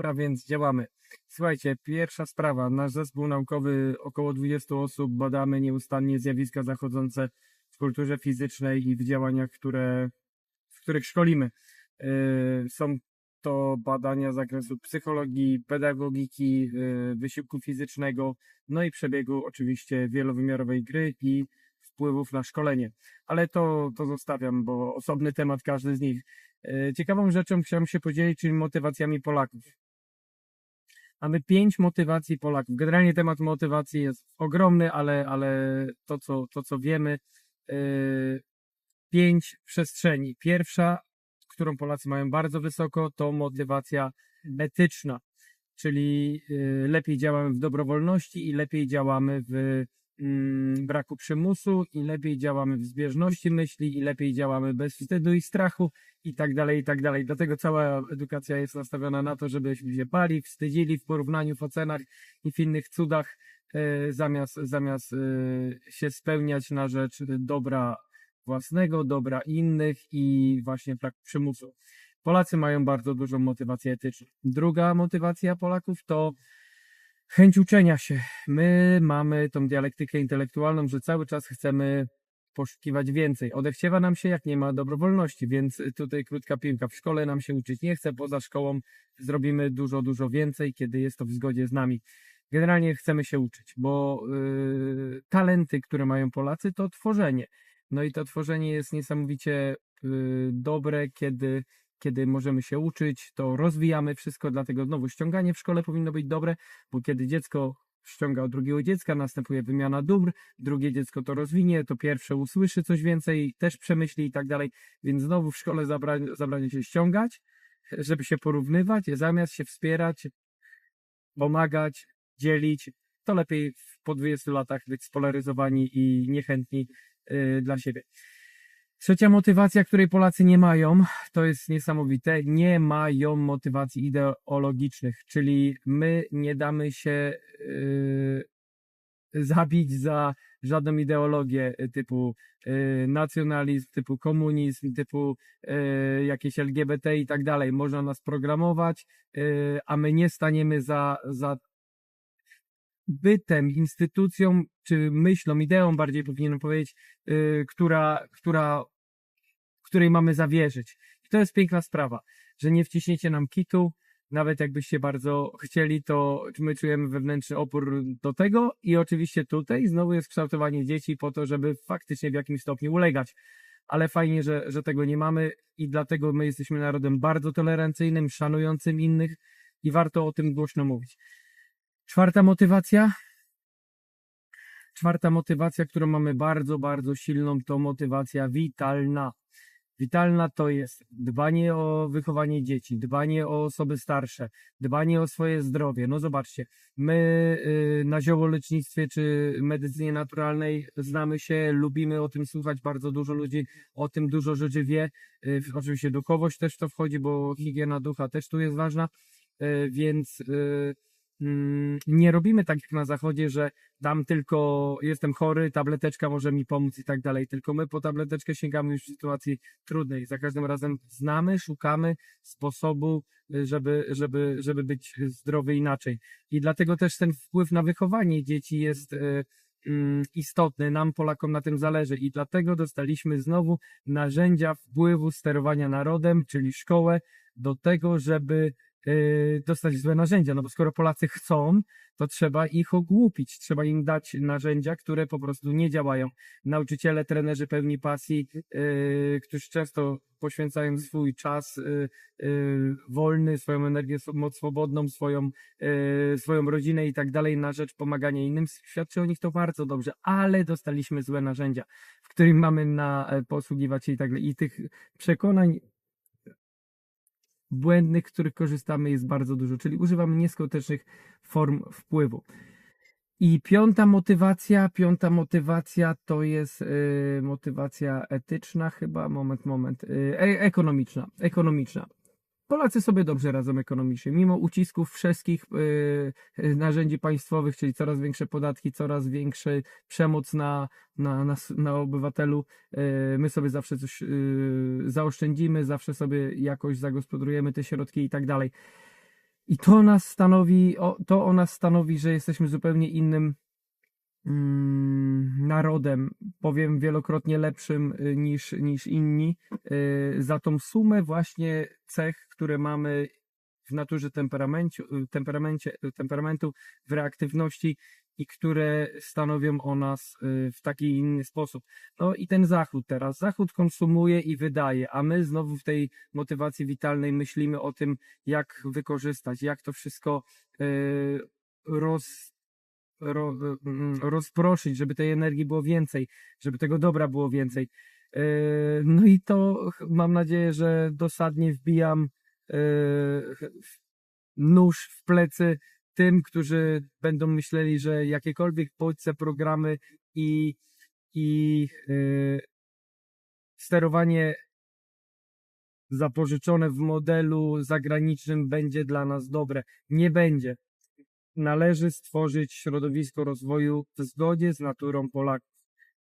Dobra, więc działamy. Słuchajcie, pierwsza sprawa. Nasz zespół naukowy, około 20 osób, badamy nieustannie zjawiska zachodzące w kulturze fizycznej i w działaniach, które, w których szkolimy. Yy, Są to badania z zakresu psychologii, pedagogiki, yy, wysiłku fizycznego, no i przebiegu oczywiście wielowymiarowej gry i wpływów na szkolenie. Ale to, to zostawiam, bo osobny temat każdy z nich. Yy, Ciekawą rzeczą chciałem się podzielić, czyli motywacjami Polaków. Mamy pięć motywacji Polaków. Generalnie temat motywacji jest ogromny, ale, ale to, co, to, co wiemy, yy, pięć przestrzeni. Pierwsza, którą Polacy mają bardzo wysoko, to motywacja etyczna, czyli yy, lepiej działamy w dobrowolności i lepiej działamy w braku przymusu i lepiej działamy w zbieżności myśli i lepiej działamy bez wstydu i strachu i tak dalej, i tak dalej. Dlatego cała edukacja jest nastawiona na to, żebyśmy się bali, wstydzili w porównaniu, w ocenach i w innych cudach, e, zamiast, zamiast e, się spełniać na rzecz dobra własnego, dobra innych i właśnie brak przymusu. Polacy mają bardzo dużą motywację etyczną. Druga motywacja Polaków to chęć uczenia się. My mamy tą dialektykę intelektualną, że cały czas chcemy poszukiwać więcej. Odechciewa nam się, jak nie ma dobrowolności, więc tutaj krótka piłka. W szkole nam się uczyć nie chce, poza szkołą zrobimy dużo, dużo więcej, kiedy jest to w zgodzie z nami. Generalnie chcemy się uczyć, bo yy, talenty, które mają Polacy, to tworzenie. No i to tworzenie jest niesamowicie yy, dobre, kiedy, kiedy możemy się uczyć, to rozwijamy wszystko, dlatego znowu ściąganie w szkole powinno być dobre, bo kiedy dziecko ściąga od drugiego dziecka, następuje wymiana dóbr, drugie dziecko to rozwinie, to pierwsze usłyszy coś więcej, też przemyśli i tak dalej, więc znowu w szkole zabra- zabranie się ściągać, żeby się porównywać, zamiast się wspierać, pomagać, dzielić, to lepiej po 20 latach być spolaryzowani i niechętni yy, dla siebie. Trzecia motywacja, której Polacy nie mają, to jest niesamowite, nie mają motywacji ideologicznych, czyli my nie damy się yy, zabić za żadną ideologię y, typu yy, nacjonalizm, typu komunizm, typu yy, jakieś LGBT i tak dalej. Można nas programować, yy, a my nie staniemy za, za bytem, instytucją, czy myślą, ideą bardziej powinienem powiedzieć, yy, która, która, której mamy zawierzyć. I to jest piękna sprawa, że nie wciśniecie nam kitu, nawet jakbyście bardzo chcieli, to my czujemy wewnętrzny opór do tego i oczywiście tutaj znowu jest kształtowanie dzieci po to, żeby faktycznie w jakimś stopniu ulegać. Ale fajnie, że, że tego nie mamy i dlatego my jesteśmy narodem bardzo tolerancyjnym, szanującym innych i warto o tym głośno mówić. Czwarta motywacja. Czwarta motywacja, którą mamy bardzo, bardzo silną, to motywacja witalna. Witalna to jest dbanie o wychowanie dzieci, dbanie o osoby starsze, dbanie o swoje zdrowie. No zobaczcie, my y, na ziołolecznictwie czy medycynie naturalnej znamy się, lubimy o tym słuchać, bardzo dużo ludzi o tym dużo rzeczy wie. Y, Oczywiście duchowość też to wchodzi, bo higiena ducha też tu jest ważna, Y, więc nie robimy tak jak na zachodzie, że dam tylko, jestem chory, tableteczka może mi pomóc i tak dalej, tylko my po tableteczkę sięgamy już w sytuacji trudnej. Za każdym razem znamy, szukamy sposobu, y, żeby, żeby, żeby być zdrowy inaczej. I dlatego też ten wpływ na wychowanie dzieci jest y, mm, istotny. Nam, Polakom, na tym zależy i dlatego dostaliśmy znowu narzędzia wpływu sterowania narodem, czyli szkołę, do tego, żeby dostać złe narzędzia, no bo skoro Polacy chcą, to trzeba ich ogłupić, trzeba im dać narzędzia, które po prostu nie działają. Nauczyciele, trenerzy pełni pasji, yy, którzy często poświęcają swój czas yy, wolny, swoją energię, moc swobodną, swoją, yy, swoją rodzinę i tak dalej na rzecz pomagania innym, świadczy o nich to bardzo dobrze, ale dostaliśmy złe narzędzia, w których mamy na e, posługiwać się i tak dalej. I tych przekonań błędnych, których korzystamy jest bardzo dużo, czyli używamy nieskutecznych form wpływu. I piąta motywacja, piąta motywacja to jest y, motywacja etyczna chyba, moment, moment, y, e, ekonomiczna, ekonomiczna. Polacy sobie dobrze radzą ekonomicznie, mimo ucisków wszystkich y, y, narzędzi państwowych, czyli coraz większe podatki, coraz większy przemoc na, na, na, na obywatelu, y, my sobie zawsze coś y, zaoszczędzimy, zawsze sobie jakoś zagospodarujemy te środki i tak dalej. I to nas stanowi, o, to o nas stanowi, że jesteśmy zupełnie innym narodem, powiem wielokrotnie lepszym y, niż, niż inni, y, za tą sumę właśnie cech, które mamy w naturze temperamencie, temperamencie, temperamentu, w reaktywności i które stanowią o nas y, w taki inny sposób. No i ten Zachód teraz. Zachód konsumuje i wydaje, a my znowu w tej motywacji witalnej myślimy o tym, jak wykorzystać, jak to wszystko y, roz, ro, mm, rozproszyć, żeby tej energii było więcej, żeby tego dobra było więcej. Y, No i to mam nadzieję, że dosadnie wbijam y, nóż w plecy tym, którzy będą myśleli, że jakiekolwiek bodźce, programy i, i y, sterowanie zapożyczone w modelu zagranicznym będzie dla nas dobre. Nie będzie. Należy stworzyć środowisko rozwoju w zgodzie z naturą Polaków.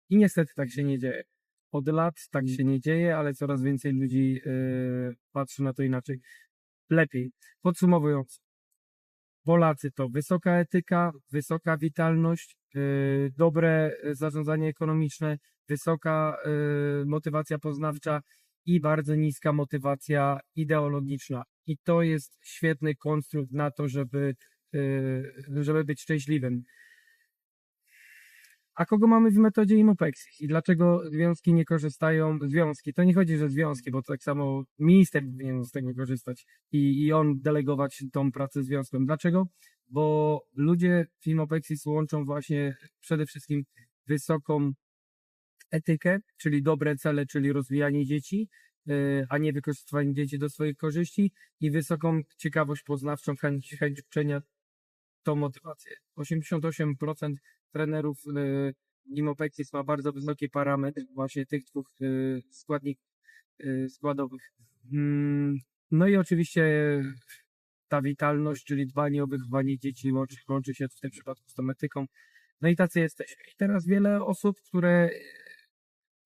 I niestety tak się nie dzieje. Od lat tak się nie dzieje, ale coraz więcej ludzi y, patrzy na to inaczej. Lepiej. Podsumowując, Polacy to wysoka etyka, wysoka witalność, yy, dobre y, zarządzanie ekonomiczne, wysoka yy, motywacja poznawcza i bardzo niska motywacja ideologiczna. I to jest świetny konstrukt na to, żeby, yy, żeby być szczęśliwym. A kogo mamy w metodzie Imopexis? I dlaczego związki nie korzystają? Związki, to nie chodzi, że związki, bo tak samo minister powinien z tego korzystać i, i on delegować tą pracę związkom. Dlaczego? Bo ludzie w Imopexis łączą właśnie przede wszystkim wysoką etykę, czyli dobre cele, czyli rozwijanie dzieci, yy, a nie wykorzystywanie dzieci do swoich korzyści i wysoką ciekawość poznawczą, chęć, chęć uczenia, tą motywację. 88% trenerów y, Imopexis ma bardzo wysoki parametr właśnie tych dwóch y, składników y, składowych. Mm, No i oczywiście ta witalność, czyli dbanie o wychowanie dzieci łączy, się w tym przypadku z tą etyką. No i tacy jesteśmy. I teraz wiele osób, które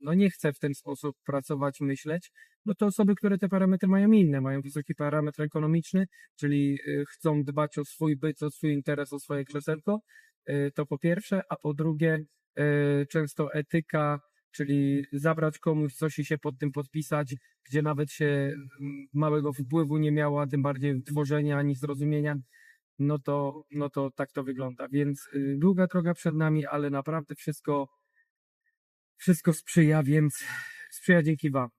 no nie chce w ten sposób pracować, myśleć, no to osoby, które te parametry mają inne, mają wysoki parametr ekonomiczny, czyli y, chcą dbać o swój byt, o swój interes, o swoje krzesełko, y, to po pierwsze, a po drugie y, często etyka, czyli zabrać komuś coś i się pod tym podpisać, gdzie nawet się mm, małego wpływu nie miało, a tym bardziej tworzenia ani zrozumienia, no to, no to tak to wygląda. Więc długa droga przed nami, ale naprawdę wszystko, wszystko sprzyja, więc sprzyja dzięki Wam.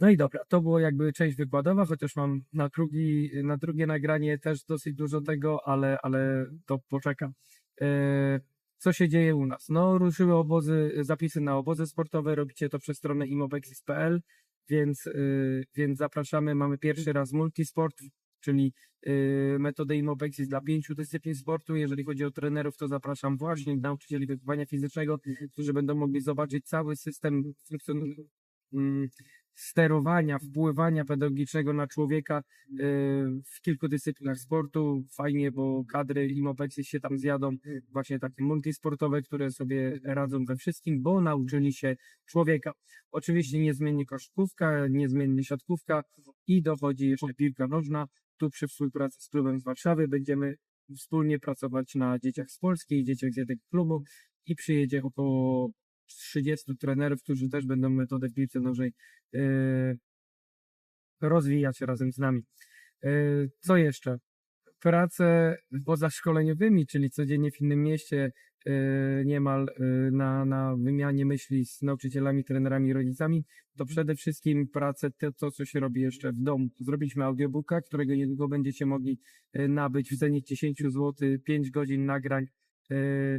No i dobra, to było jakby część wykładowa, chociaż mam na, drugi, na drugie nagranie też dosyć dużo tego, ale, ale to poczeka. E, co się dzieje u nas? No, ruszyły obozy, zapisy na obozy sportowe, robicie to przez stronę imobexis.pl, więc, y, więc zapraszamy. Mamy pierwszy raz multisport, czyli y, metodę Imobexis dla pięciu dyscyplin sportu. Jeżeli chodzi o trenerów, to zapraszam właśnie nauczycieli wychowania fizycznego, którzy będą mogli zobaczyć cały system funkcjon- mm, sterowania, wpływania pedagogicznego na człowieka y, w kilku dyscyplinach sportu. Fajnie, bo kadry Imopexis się tam zjadą, właśnie takie multisportowe, które sobie radzą we wszystkim, bo nauczyli się człowieka. Oczywiście niezmiennie koszykówka, niezmiennie siatkówka i dochodzi jeszcze piłka nożna. Tu przy współpracy z klubem z Warszawy będziemy wspólnie pracować na dzieciach z Polski i dzieciach z jednego klubu i przyjedzie około 30 trenerów, którzy też będą metodę piłce nożnej e, rozwijać razem z nami. E, co jeszcze? Prace pozaszkoleniowymi, czyli codziennie w innym mieście, e, niemal e, na, na wymianie myśli z nauczycielami, trenerami rodzicami, to przede wszystkim pracę, to, co się robi jeszcze w domu. Zrobiliśmy audiobooka, którego niedługo będziecie mogli e, nabyć w cenie 10 zł, 5 godzin nagrań. E,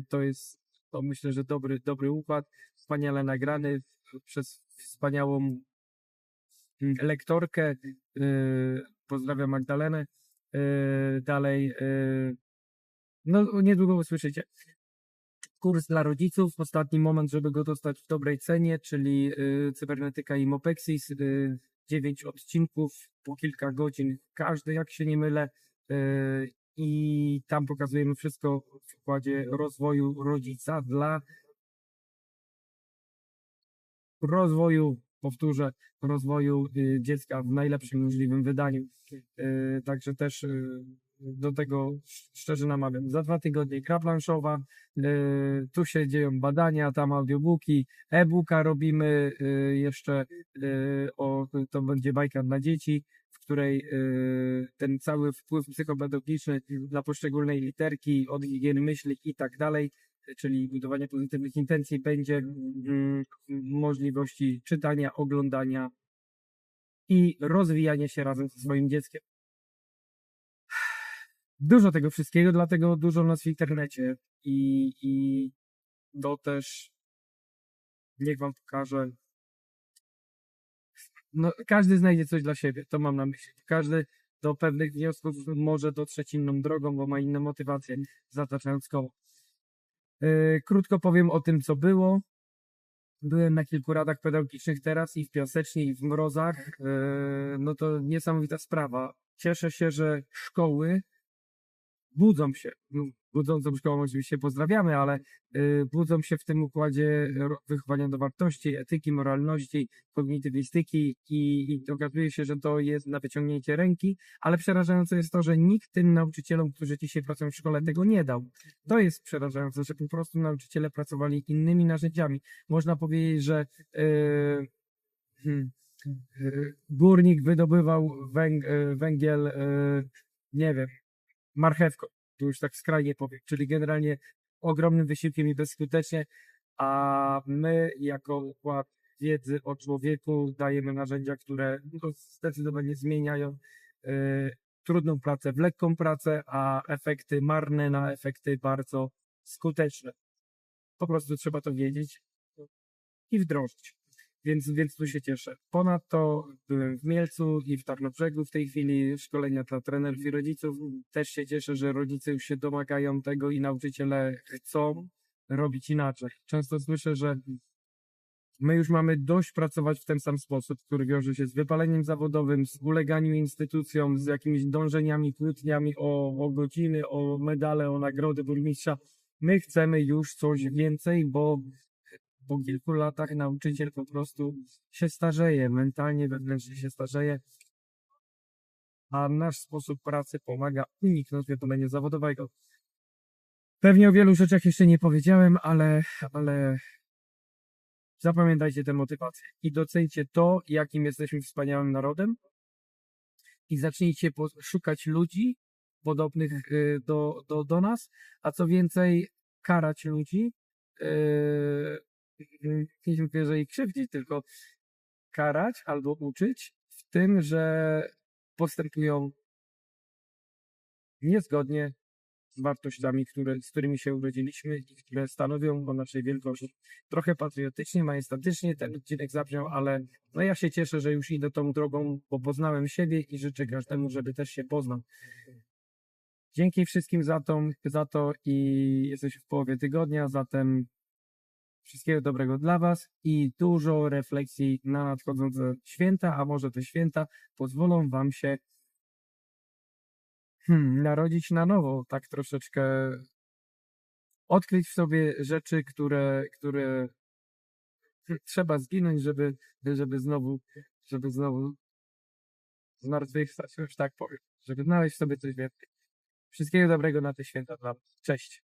To jest, to myślę, że dobry, dobry układ, wspaniale nagrany przez wspaniałą lektorkę. e, Pozdrawiam Magdalenę. E, Dalej, e, no niedługo usłyszycie. Kurs dla rodziców, ostatni moment, żeby go dostać w dobrej cenie, czyli y, cybernetyka i Mopexis, y, 9 odcinków, po kilka godzin każdy, jak się nie mylę. Y, I tam pokazujemy wszystko w układzie rozwoju rodzica dla rozwoju powtórzę, rozwoju y, dziecka w najlepszym możliwym wydaniu. Y, Także też y, do tego sz- szczerze namawiam. Za dwa tygodnie gra planszowa, tu się dzieją badania, tam audiobooki, e-booka robimy jeszcze o, to będzie bajka dla dzieci, w której ten cały wpływ psychopedagogiczny dla poszczególnej literki, od higieny myśli i tak dalej, czyli budowanie pozytywnych intencji, będzie mm, możliwości czytania, oglądania i rozwijania się razem ze swoim dzieckiem. Dużo tego wszystkiego, dlatego dużo nas w internecie i, i to też niech wam pokażę. No, każdy znajdzie coś dla siebie, to mam na myśli. Każdy do pewnych wniosków może dotrzeć inną drogą, bo ma inne motywacje, zataczając koło. Yy, krótko powiem o tym, co było. Byłem na kilku radach pedagogicznych teraz i w Piasecznie, i w Mrozach. Yy, no to niesamowita sprawa. Cieszę się, że szkoły budzą się. No, budzącą szkołą oczywiście pozdrawiamy, ale y, budzą się w tym układzie ro- wychowania do wartości, etyki, moralności, kognitywistyki i, i okazuje się, że to jest na wyciągnięcie ręki, ale przerażające jest to, że nikt tym nauczycielom, którzy dzisiaj pracują w szkole, tego nie dał. To jest przerażające, że po prostu nauczyciele pracowali innymi narzędziami. Można powiedzieć, że y, hmm, y, górnik wydobywał węg, y, węgiel, y, nie wiem, marchewką, tu już tak skrajnie powiem, czyli generalnie ogromnym wysiłkiem i bezskutecznie, a my jako układ wiedzy o człowieku dajemy narzędzia, które no, zdecydowanie zmieniają y, trudną pracę w lekką pracę, a efekty marne na efekty bardzo skuteczne. Po prostu trzeba to wiedzieć i wdrożyć. Więc, więc tu się cieszę. Ponadto byłem w Mielcu i w Tarnobrzegu w tej chwili szkolenia dla trenerów i rodziców. Też się cieszę, że rodzice już się domagają tego i nauczyciele chcą robić inaczej. Często słyszę, że my już mamy dość pracować w ten sam sposób, który wiąże się z wypaleniem zawodowym, z uleganiem instytucjom, z jakimiś dążeniami, kłótniami o, o godziny, o medale, o nagrody burmistrza. My chcemy już coś więcej, bo po kilku latach nauczyciel po prostu się starzeje, mentalnie, wewnętrznie się starzeje, a nasz sposób pracy pomaga uniknąć wypalenia zawodowego. Pewnie o wielu rzeczach jeszcze nie powiedziałem, ale, ale zapamiętajcie tę motywację i docencie to, jakim jesteśmy wspaniałym narodem i zacznijcie szukać ludzi podobnych y, do, do, do nas, a co więcej, karać ludzi, yy, nie mówię, że ich krzywdzić, tylko karać albo uczyć w tym, że postępują niezgodnie z wartościami, które, z którymi się urodziliśmy i które stanowią o naszej wielkości. Trochę patriotycznie, majestatycznie ten odcinek zabrzmiał, ale no ja się cieszę, że już idę tą drogą, bo poznałem siebie i życzę każdemu, żeby też się poznał. Dzięki wszystkim za to, za to i jesteśmy w połowie tygodnia, zatem Wszystkiego dobrego dla Was i dużo refleksji na nadchodzące święta, a może te święta pozwolą Wam się hmm, narodzić na nowo, tak troszeczkę odkryć w sobie rzeczy, które, które trzeba zginąć, żeby, żeby znowu, żeby znowu zmartwychwstać, już tak powiem, żeby znaleźć w sobie coś więcej. Wszystkiego dobrego na te święta dla Was. Cześć.